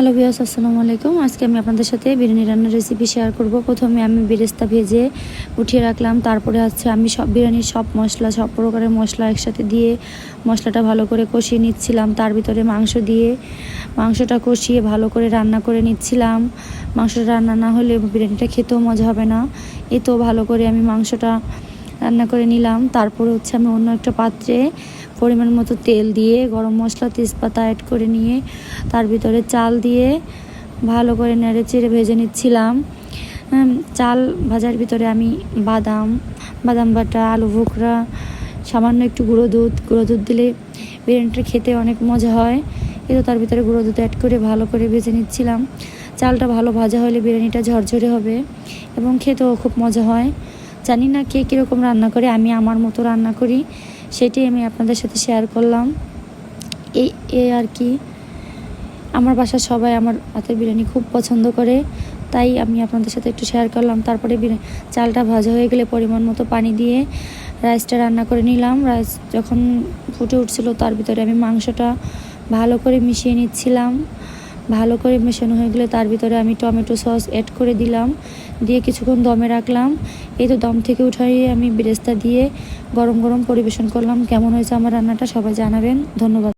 Hello বিয়াস আসসালামু আলাইকুম। আজকে আমি আপনাদের সাথে বিরিয়ানি রান্নার রেসিপি শেয়ার করব। প্রথমে আমি বেরেস্তা ভেজে উঠিয়ে রাখলাম। তারপরে হচ্ছে আমি সব বিরিয়ানির সব মশলা, সব প্রকারের মশলা একসাথে দিয়ে মশলাটা ভালো করে কষিয়ে নিচ্ছিলাম। তার ভিতরে মাংস দিয়ে মাংসটা কষিয়ে ভালো করে রান্না করে নিচ্ছিলাম। মাংসটা রান্না না হলে বিরিয়ানিটা খেতেও মজা হবে না। এ তো ভালো করে আমি মাংসটা রান্না করে নিলাম। তারপরে হচ্ছে আমি অন্য একটা পাত্রে পরিমাণ মতো তেল দিয়ে গরম মশলা, তেজপাতা অ্যাড করে নিয়ে তার ভিতরে চাল দিয়ে ভালো করে নেড়ে চেড়ে ভেজে নিচ্ছিলাম। চাল ভাজার ভিতরে আমি বাদাম বাদাম বাটা, আলু ভুকরা, সামান্য একটু গুঁড়ো দুধ। গুঁড়ো দুধ দিলে বিরিয়ানিটা খেতে অনেক মজা হয়। কিন্তু তার ভিতরে গুঁড়ো দুধ অ্যাড করে ভালো করে ভেজে নিচ্ছিলাম। চালটা ভালো ভাজা হলে বিরিয়ানিটা ঝরঝরে হবে এবং খেতেও খুব মজা হয়। জানি না কে কীরকম রান্না করে, আমি আমার মতো রান্না করি সেটি আমি আপনাদের সাথে শেয়ার করলাম। এই এ আর কি। আমার বাসার সবাই আমার হাতের বিরিয়ানি খুব পছন্দ করে, তাই আমি আপনাদের সাথে একটু শেয়ার করলাম। তারপরে চালটা ভাজা হয়ে গেলে পরিমাণ মতো পানি দিয়ে রাইসটা রান্না করে নিলাম। রাইস যখন ফুটে উঠছিল, তার ভিতরে আমি মাংসটা ভালো করে মিশিয়ে নিচ্ছিলাম। ভালো করে মেশানো হয়ে গেলে তার ভিতরে আমি টমেটো সস অ্যাড করে দিলাম। দিয়ে কিছুক্ষণ দমে রাখলাম। এই তো দম থেকে উঠাইয়ে আমি বেরেস্তা দিয়ে গরম গরম পরিবেশন করলাম। কেমন হয়েছে আমার রান্নাটা সবাই জানাবেন। ধন্যবাদ।